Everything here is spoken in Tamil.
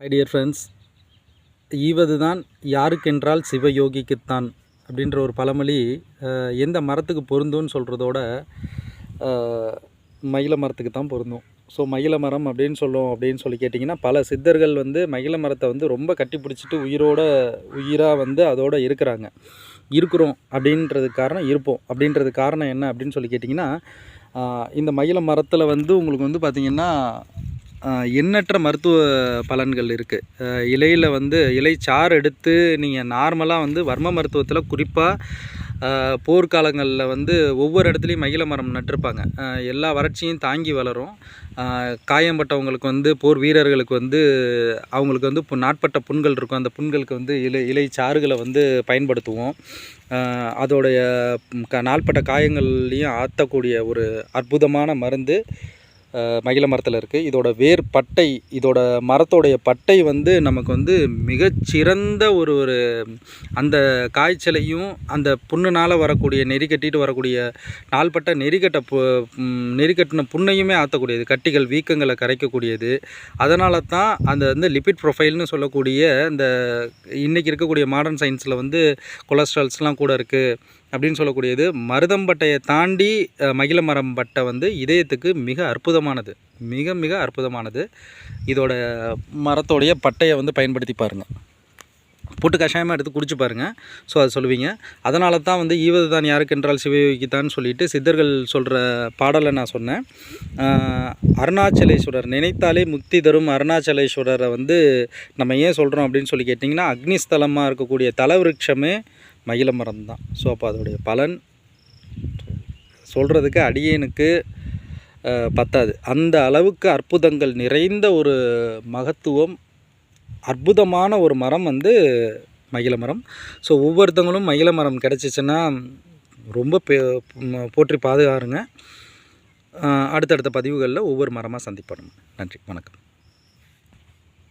ஹை டியர் ஃப்ரெண்ட்ஸ் ஈவதுதான் யாருக்கென்றால் சிவயோகிக்குத்தான் அப்படின்ற ஒரு பழமொழி எந்த மரத்துக்கு பொருந்தும்னு சொல்கிறதோட மயில மரத்துக்கு தான் பொருந்தும். ஸோ மயில மரம் அப்படின்னு சொல்லும் அப்படின்னு சொல்லி கேட்டிங்கன்னா பல சித்தர்கள் வந்து மயில மரத்தை வந்து ரொம்ப கட்டி பிடிச்சிட்டு உயிரோட உயிராக வந்து அதோடு இருக்கிறாங்க. இருக்கிறோம் அப்படின்றதுக்கு காரணம் இருப்போம். அப்படின்றது காரணம் என்ன அப்படின்னு சொல்லி கேட்டிங்கன்னா இந்த மயில மரத்தில் வந்து உங்களுக்கு வந்து பார்த்திங்கன்னா எண்ணற்ற மருத்துவ பலன்கள் இருக்குது இலையில் வந்து இலை சாறு எடுத்து நீங்கள் நார்மலாக வந்து வர்ம மருத்துவத்தில் குறிப்பாக போர்க்காலங்களில் வந்து ஒவ்வொரு இடத்துலையும் மகிழ மரம் நட்டிருப்பாங்க. எல்லா வறட்சியும் தாங்கி வளரும். காயம்பட்டவங்களுக்கு வந்து போர் வீரர்களுக்கு வந்து அவங்களுக்கு வந்து இப்போ நாட்பட்ட புண்கள் இருக்கும். அந்த புண்களுக்கு வந்து இலை இலை சாறுகளை வந்து பயன்படுத்துவோம். அதோடைய க நாள்பட்ட காயங்கள்லேயும் ஆற்றக்கூடிய ஒரு அற்புதமான மருந்து. மகிழ மரத்தில் இருக்குது இதோட வேர் பட்டை இதோட மரத்தோடைய பட்டை வந்து நமக்கு வந்து மிகச்சிறந்த ஒரு ஒரு அந்த காய்ச்சலையும் அந்த புண்ணுனால் வரக்கூடிய நெறி கட்டிட்டு வரக்கூடிய நாள்பட்ட நெறிக்கட்ட பு நெறி நெறிக்கட்டின புண்ணையுமே ஆற்றக்கூடியது கட்டிகள் வீக்கங்களை கரைக்கக்கூடியது. அதனால தான் அந்த வந்து லிபிட் ப்ரொஃபைல்னு சொல்லக்கூடிய இந்த இன்றைக்கி இருக்கக்கூடிய மாடர்ன் சயின்ஸில் வந்து கொலஸ்ட்ரால்ஸ்லாம் கூட இருக்குது அப்படின்னு சொல்லக்கூடியது மருதம்பட்டையை தாண்டி மகிழ மரம் பட்டை வந்து இதயத்துக்கு மிக அற்புதமானது. மிக மிக அற்புதமானது. இதோட மரத்தோடைய பட்டையை வந்து பயன்படுத்தி பாருங்கள் போட்டு கஷாயமாக எடுத்து குடிச்சு பாருங்கள் ஸோ அதை சொல்லுவீங்க. அதனால தான் வந்து ஈவது தான் யாருக்கென்றால் சிவயோகிக்குத்தான் சொல்லிட்டு சித்தர்கள் சொல்கிற பாடலை நான் சொன்னேன். அருணாச்சலேஸ்வரர். நினைத்தாலே முக்தி தரும் அருணாச்சலேஸ்வரரை வந்து நம்ம ஏன் சொல்கிறோம் அப்படின்னு சொல்லி கேட்டிங்கன்னா அக்னிஸ்தலமாக இருக்கக்கூடிய தலவிருட்சமே மகிழ மரம் தான் ஸோ அப்போ அதோடைய பலன் சொல்கிறதுக்கு அடியேனுக்கு பத்தாது. அந்த அளவுக்கு அற்புதங்கள் நிறைந்த ஒரு மகத்துவம் அற்புதமான ஒரு மரம் வந்து மகிழ மரம். ஸோ ஒவ்வொருத்தவங்களும் மகிழ மரம் கிடச்சிச்சின்னா ரொம்ப போற்றி பாதுகாருங்க. அடுத்தடுத்த பதிவுகளில் ஒவ்வொரு மரமாக சந்திப்பணும் நன்றி. வணக்கம்.